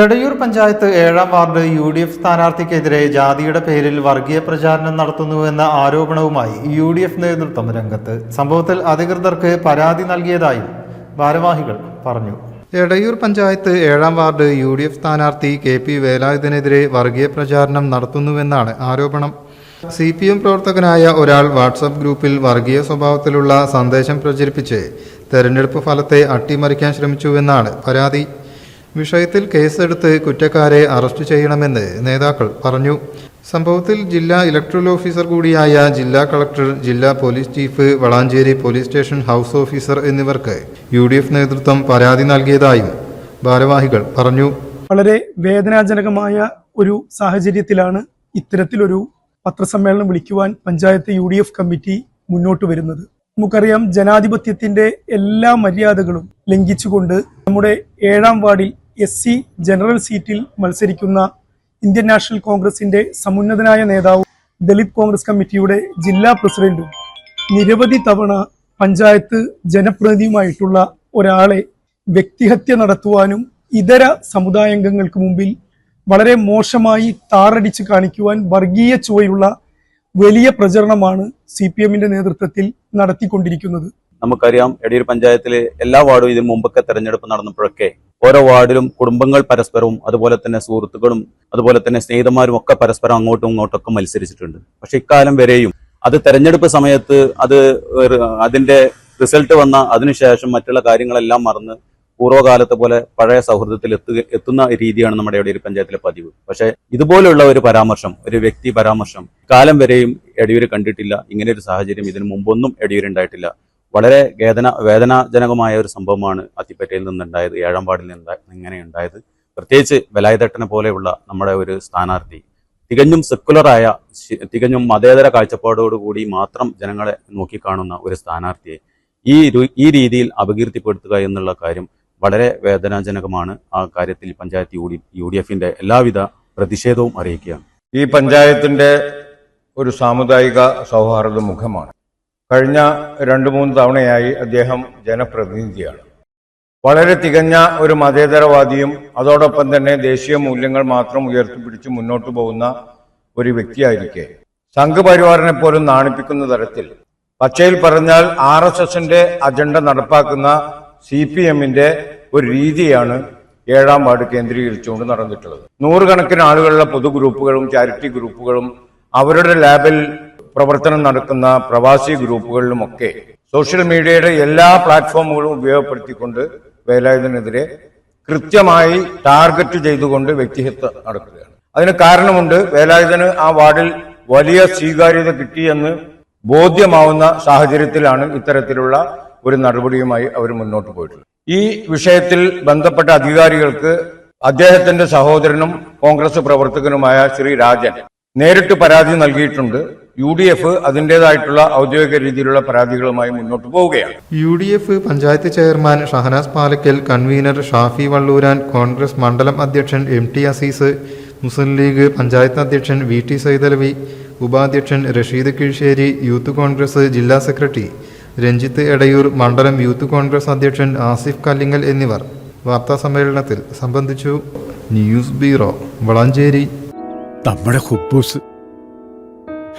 എടയൂർ പഞ്ചായത്ത് ഏഴാം ward U D F സ്ഥാനാർത്ഥിക്കെതിരെ ജാതിയുടെ പേരിൽ വർഗീയ പ്രചാരണം നടത്തുന്നുവെന്ന ആരോപണവുമായി യു ഡി എഫ് നേതൃത്വം രംഗത്ത്. സംഭവത്തിൽ അധികൃതർക്ക് പരാതി നൽകിയതായും ഭാരവാഹികൾ പറഞ്ഞു. എടയൂർ പഞ്ചായത്ത് ഏഴാം വാർഡ് യു ഡി എഫ് സ്ഥാനാർത്ഥി കെ പി വേലായുധനെതിരെ വർഗീയ പ്രചാരണം നടത്തുന്നുവെന്നാണ് ആരോപണം. സി പി എം പ്രവർത്തകനായ ഒരാൾ വാട്സപ്പ് ഗ്രൂപ്പിൽ വർഗീയ സ്വഭാവത്തിലുള്ള സന്ദേശം പ്രചരിപ്പിച്ച് തെരഞ്ഞെടുപ്പ് ഫലത്തെ അട്ടിമറിക്കാൻ ശ്രമിച്ചുവെന്നാണ് പരാതി. വിഷയത്തിൽ കേസെടുത്ത് കുറ്റക്കാരെ അറസ്റ്റ് ചെയ്യണമെന്ന് നേതാക്കൾ പറഞ്ഞു. സംഭവത്തിൽ ജില്ലാ ഇലക്ട്രൽ ഓഫീസർ കൂടിയായ ജില്ലാ കളക്ടർ ജില്ലാ police chief Valanchery police station house officer എന്നിവർക്ക് യു നേതൃത്വം പരാതി നൽകിയതായും ഭാരവാഹികൾ പറഞ്ഞു. വളരെ വേദനാജനകമായ ഒരു സാഹചര്യത്തിലാണ് ഇത്തരത്തിലൊരു പത്രസമ്മേളനം വിളിക്കുവാൻ panchayat U D F committee മുന്നോട്ട് വരുന്നത്. നമുക്കറിയാം ജനാധിപത്യത്തിന്റെ എല്ലാ മര്യാദകളും ലംഘിച്ചുകൊണ്ട് നമ്മുടെ ഏഴാം വാർഡിൽ എസ് സി ജനറൽ സീറ്റിൽ മത്സരിക്കുന്ന ഇന്ത്യൻ നാഷണൽ കോൺഗ്രസിന്റെ സമുന്നതനായ നേതാവും ദളിത് കോൺഗ്രസ് കമ്മിറ്റിയുടെ ജില്ലാ പ്രസിഡന്റും നിരവധി തവണ പഞ്ചായത്ത് ജനപ്രതിനിധിയുമായിട്ടുള്ള ഒരാളെ വ്യക്തിഹത്യ നടത്തുവാനും ഇതര സമുദായാംഗങ്ങൾക്ക് മുമ്പിൽ വളരെ മോശമായി താറടിച്ച് കാണിക്കുവാൻ വർഗീയ ചുവയുള്ള വലിയ പ്രചരണമാണ് സി പി എമ്മിന്റെ നേതൃത്വത്തിൽ നടത്തിക്കൊണ്ടിരിക്കുന്നത്. നമുക്കറിയാം എടയൂർ പഞ്ചായത്തിലെ എല്ലാ വാർഡും ഇതിനു മുമ്പൊക്കെ തെരഞ്ഞെടുപ്പ് നടന്നപ്പോഴൊക്കെ ഓരോ വാർഡിലും കുടുംബങ്ങൾ പരസ്പരവും അതുപോലെ തന്നെ സുഹൃത്തുക്കളും അതുപോലെ തന്നെ സ്നേഹിതന്മാരും ഒക്കെ പരസ്പരം അങ്ങോട്ടും ഇങ്ങോട്ടൊക്കെ മത്സരിച്ചിട്ടുണ്ട്. പക്ഷെ ഇക്കാലം വരെയും അത് തെരഞ്ഞെടുപ്പ് സമയത്ത് അത് അതിന്റെ റിസൾട്ട് വന്ന അതിനുശേഷം മറ്റുള്ള കാര്യങ്ങളെല്ലാം മറന്ന് പൂർവകാലത്തെ പോലെ പഴയ സൗഹൃദത്തിൽ എത്തുക എത്തുന്ന രീതിയാണ് നമ്മുടെ എടയൂർ പഞ്ചായത്തിലെ പതിവ്. പക്ഷെ ഇതുപോലുള്ള ഒരു പരാമർശം ഒരു വ്യക്തി പരാമർശം കാലം വരെയും എടയൂര് കണ്ടിട്ടില്ല. ഇങ്ങനെ ഒരു സാഹചര്യം ഇതിനു മുമ്പൊന്നും എടയൂര് ഉണ്ടായിട്ടില്ല. വളരെ വേദന വേദനാജനകമായ ഒരു സംഭവമാണ് അത്തിപ്പറ്റയിൽ നിന്നുണ്ടായത് ഏഴാം വാർഡിൽ നിന്ന് ഇങ്ങനെ ഉണ്ടായത് പ്രത്യേകിച്ച് വലായുതട്ടനെ പോലെയുള്ള നമ്മുടെ ഒരു സ്ഥാനാർത്ഥി. തികഞ്ഞും സെക്കുലറായ തികഞ്ഞും മതേതര കാഴ്ചപ്പാടോടുകൂടി മാത്രം ജനങ്ങളെ നോക്കിക്കാണുന്ന ഒരു സ്ഥാനാർത്ഥിയെ ഈ ഈ രീതിയിൽ അപകീർത്തിപ്പെടുത്തുക എന്നുള്ള കാര്യം വളരെ വേദനാജനകമാണ്. ആ കാര്യത്തിൽ panchayat U D U D എഫിന്റെ എല്ലാവിധ പ്രതിഷേധവും അറിയിക്കുകയാണ്. ഈ പഞ്ചായത്തിന്റെ ഒരു സാമുദായിക സൗഹാർദ്ദ മുഖമാണ്. കഴിഞ്ഞ രണ്ടു മൂന്ന് തവണയായി അദ്ദേഹം ജനപ്രതിനിധിയാണ്. വളരെ തികഞ്ഞ ഒരു മതേതരവാദിയും അതോടൊപ്പം തന്നെ ദേശീയ മൂല്യങ്ങൾ മാത്രം ഉയർത്തിപ്പിടിച്ച് മുന്നോട്ടു പോകുന്ന ഒരു വ്യക്തിയായിരിക്കെ. സംഘപരിവാറിനെ പോലും നാണിപ്പിക്കുന്ന തരത്തിൽ പച്ചയിൽ പറഞ്ഞാൽ ആർ എസ് എസിന്റെ അജണ്ട നടപ്പാക്കുന്ന സി പി എമ്മിന്റെ ഒരു രീതിയാണ് ഏഴാം വാർഡ് കേന്ദ്രീകരിച്ചുകൊണ്ട് നടന്നിട്ടുള്ളത്. നൂറുകണക്കിന് ആളുകളുടെ പൊതുഗ്രൂപ്പുകളും ചാരിറ്റി ഗ്രൂപ്പുകളും അവരുടെ ലാബിൽ പ്രവർത്തനം നടക്കുന്ന പ്രവാസി ഗ്രൂപ്പുകളിലുമൊക്കെ സോഷ്യൽ മീഡിയയുടെ എല്ലാ പ്ലാറ്റ്ഫോമുകളും ഉപയോഗപ്പെടുത്തിക്കൊണ്ട് വേലായുധനെതിരെ കൃത്യമായി ടാർഗറ്റ് ചെയ്തുകൊണ്ട് വ്യക്തിഹത്യ നടക്കുകയാണ്. അതിന് കാരണമുണ്ട് വേലായുധന് ആ വാർഡിൽ വലിയ സ്വീകാര്യത കിട്ടിയെന്ന് ബോധ്യമാവുന്ന സാഹചര്യത്തിലാണ് ഇത്തരത്തിലുള്ള ഒരു നടപടിയുമായി അവർ മുന്നോട്ട് പോയിട്ടുള്ളത്. ഈ വിഷയത്തിൽ ബന്ധപ്പെട്ട അധികാരികൾക്ക് അദ്ദേഹത്തിന്റെ സഹോദരനും കോൺഗ്രസ് പ്രവർത്തകനുമായ ശ്രീ രാജൻ നേരിട്ട് പരാതി നൽകിയിട്ടുണ്ട്. യു ഡി എഫ് അതിന്റെതായിട്ടുള്ള ഔദ്യോഗിക രീതിയിലുള്ള പരാതികളുമായി മുന്നോട്ട് പോവുകയാണ്. U D F panchayat chairman Shahanas Palakkal convener Shafi Valluran Congress മണ്ഡലം അധ്യക്ഷൻ എം ടി അസീസ് മുസ്ലിം ലീഗ് പഞ്ചായത്ത് അധ്യക്ഷൻ വി ടി സൈതലവി ഉപാധ്യക്ഷൻ റഷീദ് കീഴ്ശ്ശേരി യൂത്ത് കോൺഗ്രസ് ജില്ലാ സെക്രട്ടറി രഞ്ജിത്ത് എടയൂർ മണ്ഡലം യൂത്ത് കോൺഗ്രസ് അധ്യക്ഷൻ ആസിഫ് കല്ലിങ്ങൽ എന്നിവർ. വാർത്താ സമ്മേളനത്തിൽ സംബന്ധിച്ചു. News bureau Valanchery. നമ്മുടെ കുബൂസ്